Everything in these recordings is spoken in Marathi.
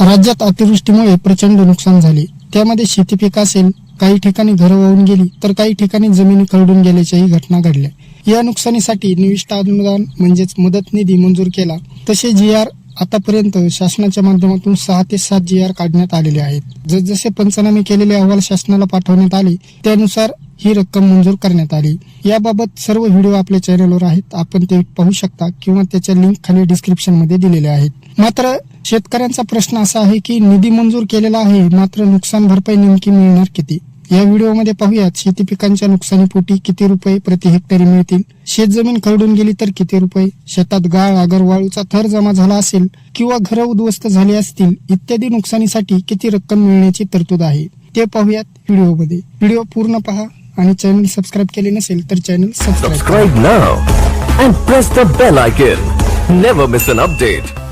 राज्यात अतिवृष्टीमुळे प्रचंड नुकसान झाले. त्यामध्ये शेती पीक असेल काही ठिकाणी घरं वाहून गेली तर काही ठिकाणी जमिनी खरडून गेल्याच्याही घटना घडल्या. या नुकसानीसाठी निविष्ट अनुदान म्हणजेच मदत निधी मंजूर केला. तसे जी आर आतापर्यंत शासनाच्या माध्यमातून सहा ते सात जी आर काढण्यात आलेले आहेत. जसजसे पंचनामे केलेले अहवाल शासनाला पाठवण्यात आले त्यानुसार ही रक्कम मंजूर करण्यात आली. याबाबत सर्व व्हिडिओ आपल्या चॅनलवर आहेत. आपण ते पाहू शकता किंवा त्याच्या लिंक खाली डिस्क्रिप्शनमध्ये दिलेले आहेत. मात्र शेतकऱ्यांचा प्रश्न असा आहे की निधी मंजूर केलेला आहे मात्र नुकसान भरपाई नेमकी मिळणार किती? या व्हिडिओमध्ये पाहूयात शेती पिकांच्या नुकसानीपोटी किती रुपये प्रति हेक्टरी मिळतील? शेत जमीन खरडून गेली तर किती रुपये? शेतात गाळ आगर वाळूचा थर जमा झाला असेल किंवा घरं उद्ध्वस्त झाली असतील इत्यादी नुकसानीसाठी किती रक्कम मिळण्याची तरतूद आहे? ते पाहूयात व्हिडिओमध्ये. व्हिडिओ पूर्ण पहा आणि चॅनल सबस्क्राईब केले नसेल तर channel subscribe Subscribe now and press the bell icon. Never miss.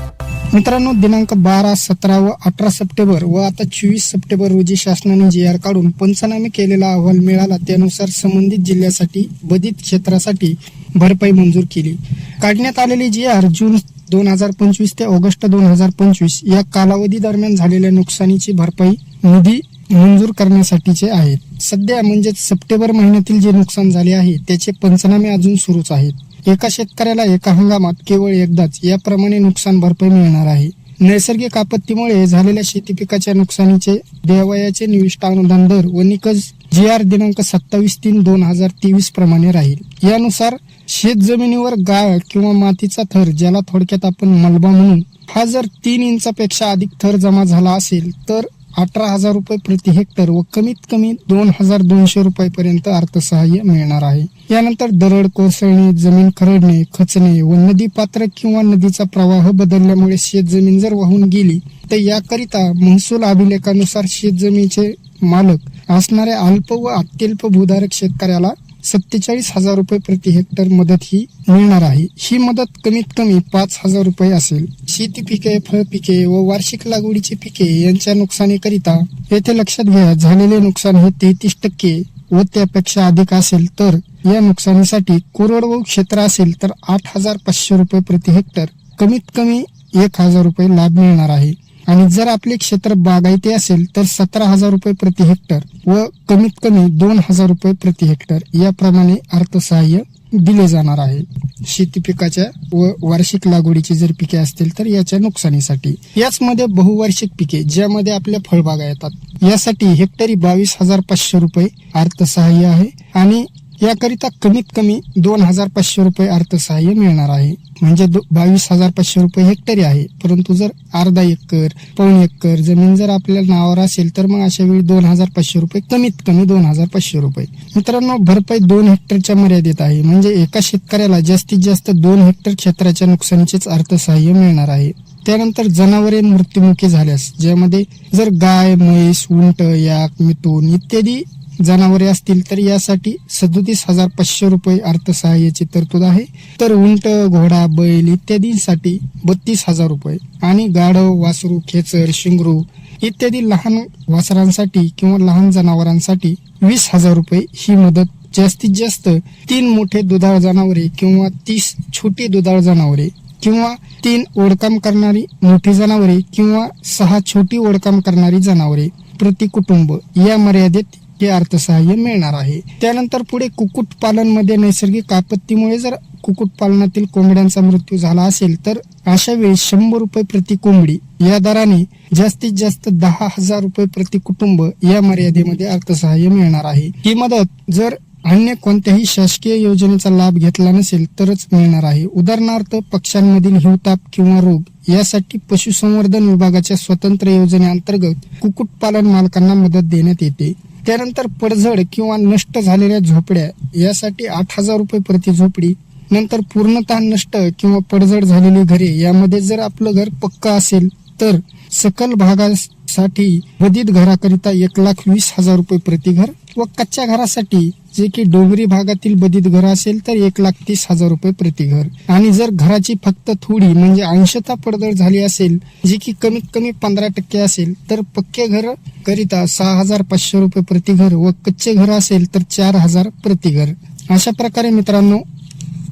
मित्रांनो दिनांक बारा सतरा व अठरा सप्टेंबर व आता चोवीस सप्टेंबर रोजी शासनाने जी आर काढून पंचनामे केलेला अहवाल मिळाला त्यानुसार संबंधित जिल्ह्यासाठी बधित क्षेत्रासाठी भरपाई मंजूर केली. काढण्यात आलेली जी आर जून दोन हजार पंचवीस ते ऑगस्ट दोन हजार पंचवीस या कालावधी दरम्यान झालेल्या नुकसानीची भरपाई निधी मंजूर करण्यासाठीचे आहेत. सध्या म्हणजेच सप्टेंबर महिन्यातील जे नुकसान झाले आहे त्याचे पंचनामे अजून सुरूच आहेत. एका शेतकऱ्याला एका हंगामात केवळ एकदाच याप्रमाणे नुकसान भरपाई मिळणार आहे. नैसर्गिक आपत्तीमुळे झालेल्या शेती पिकाच्या नुकसानीचे देवयाचे निविष्ट अनुदान दर व निकष जी आर दिनांक सत्तावीस तीन दोन हजार तेवीस प्रमाणे राहील. यानुसार शेत जमिनीवर गाळ किंवा मातीचा थर ज्याला थोडक्यात आपण मलबा म्हणून हा जर तीन इंचापेक्षा अधिक थर जमा झाला असेल तर अठरा हजार रुपये प्रति हेक्टर व कमीत कमी दोन हजार दोनशे रुपयापर्यंत अर्थसहाय्य मिळणार आहे. यानंतर दरड कोसळणे जमीन खरडणे खचणे व नदी पात्र किंवा नदीचा प्रवाह बदलल्यामुळे शेत जमीन जर वाहून गेली तर याकरिता महसूल अभिलेखानुसार शेतजमिनीचे मालक असणाऱ्या अल्प व अत्यल्प भूधारक शेतकऱ्याला सत्तेचाळीस हजार रुपये प्रति हेक्टर मदत ही मिळणार आहे. ही मदत कमीत कमी पाच हजार रुपये असेल. शेती पिके फळ पिके व वार्षिक लागवडीची पिके यांच्या नुकसानीकरिता येथे लक्षात घ्या झालेले नुकसान हे तेहतीस टक्के व त्यापेक्षा अधिक असेल तर या नुकसानीसाठी कोरडवाहू क्षेत्र असेल तर आठ हजार पाचशे रुपये प्रति हेक्टर कमीत कमी एक हजार रुपये लाभ मिळणार आहे. आणि जर आपले क्षेत्र बागायती असेल तर सतरा हजार रुपये प्रति हेक्टर व कमीत कमी दोन हजार रुपये प्रति हेक्टर याप्रमाणे अर्थसहाय्य दिले जाणार आहे. शेती पिकाच्या व वार्षिक लागवडीची जर पिके असतील तर याच्या नुकसानीसाठी. याचमध्ये बहुवार्षिक पिके ज्यामध्ये आपल्या फळबागा येतात. यासाठी हेक्टरी बावीस हजार पाचशे रुपये अर्थसहाय्य आहे आणि याकरिता कमीत कमी दोन हजार पाचशे रुपये अर्थसहाय्य मिळणार आहे. म्हणजे दो- बावीस हजार पाचशे रुपये हेक्टरी आहे. परंतु जर अर्धा एकर पाऊण एकर जमीन जर आपल्या नावावर असेल तर मग अशा वेळी दोन हजार पाचशे रुपये कमीत कमी दोन हजार पाचशे रुपये. मित्रांनो भरपाई दोन हेक्टरच्या मर्यादेत आहे. म्हणजे एका शेतकऱ्याला जास्तीत जास्त दोन हेक्टर क्षेत्राच्या नुकसानीचेच अर्थसहाय्य मिळणार आहे. त्यानंतर जनावरे मृत्युमुखी झाल्यास ज्यामध्ये जर गाय म्हैस उंट याक मिथून इत्यादी जनावरे असतील तर यासाठी सदोतीस हजार पाचशे रुपये अर्थसहाय्याची तरतूद आहे. तर उंट घोडा बैल इत्यादींसाठी बत्तीस हजार रुपये आणि गाढव वासरू खेचर शिंगरू इत्यादी लहान वासरांसाठी किंवा लहान जनावरांसाठी वीस हजार रुपये ही मदत. जास्तीत जास्त तीन मोठे दुधाळ जनावरे किंवा तीस छोटी दुधाळ जनावरे किंवा तीन ओढकाम करणारी मोठी जनावरे किंवा सहा छोटी ओढकाम करणारी जनावरे प्रति कुटुंब या मर्यादेत हे अर्थसहाय्य मिळणार आहे. त्यानंतर पुढे कुक्कुटपालनमध्ये नैसर्गिक आपत्तीमुळे जर कुक्कुटपालनातील कोंबड्यांचा मृत्यू झाला असेल तर अशा वेळी शंभर रुपये प्रति कोंबडी या दराने जास्तीत जास्त दहा हजार रुपये प्रति कुटुंब या मर्यादेमध्ये अर्थसहाय्य मिळणार आहे. ही मदत जर अन्य कोणत्याही शासकीय योजनेचा लाभ घेतला नसेल तरच मिळणार आहे. उदाहरणार्थ पक्ष्यांमधील हिवताप किंवा रोग यासाठी पशुसंवर्धन विभागाच्या स्वतंत्र योजनेअंतर्गत कुक्कुटपालन मालकांना मदत देण्यात येते. त्यानंतर पडझड किंवा नष्ट झालेल्या झोपड्या यासाठी आठ हजार रुपये प्रति झोपडी नंतर पूर्णतः नष्ट किंवा पडझड झालेली घरे यामध्ये जर आपलं घर पक्क असेल तर सकल भागासाठी बदित घराकरिता एक लाख वीस हजार रुपये प्रतिघर व कच्च्या घरासाठी जे की डोंगरी भागातील बदित घर असेल तर एक लाख तीस हजार रुपये प्रतिघर. आणि जर घराची फक्त थोडी म्हणजे अंशता पडदळ झाली असेल जी की कमीत कमी पंधरा टक्के असेल तर पक्के घर करिता सहा हजार पाचशे रुपये प्रतिघर व कच्चे घर असेल तर चार हजार प्रतिघर. अशा प्रकारे मित्रांनो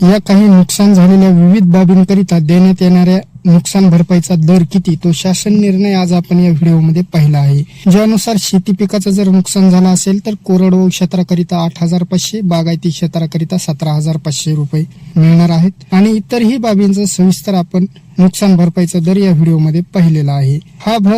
या काही नुकसान झालेल्या विविध बाबींकरिता देण्यात येणाऱ्या नुकसान भरपाईचा दर किती तो शासन निर्णय आज आपण या व्हिडिओमध्ये पाहिला आहे. ज्यानुसार शेती पिकाचं जर नुकसान झालं असेल तर कोरडवाहू क्षेत्राकरिता आठ हजार पाचशे बागायती क्षेत्राकरिता सतरा हजार पाचशे रुपये मिळणार आहेत. आणि इतरही बाबींचा सविस्तर आपण नुकसान भरपाईचा दर या व्हिडिओमध्ये पाहिलेला आहे. हा भ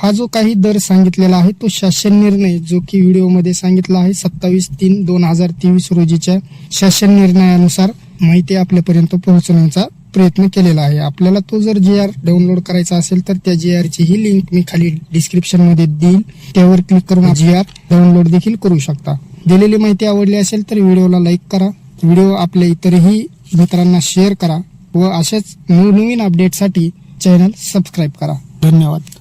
हा जो काही दर सांगितलेला आहे तो शासन निर्णय जो की व्हिडिओमध्ये सांगितला आहे सत्तावीस तीन दोन हजार तेवीस रोजीच्या शासन निर्णयानुसार माहिती आपल्यापर्यंत पोहोचवण्याचा प्रयत्न केलेला आहे. आपल्याला तो जर जी आर डाउनलोड करायचा असेल तर त्या जी आरची ही लिंक मी खाली डिस्क्रिप्शनमध्ये देईल त्यावर क्लिक करून जी आर डाउनलोड देखील करू शकता. दिलेली माहिती आवडली असेल तर व्हिडिओला लाईक करा. व्हिडिओ आपल्या इतरही मित्रांना शेअर करा व अशाच नवनवीन अपडेटसाठी चॅनल सबस्क्राईब करा. धन्यवाद.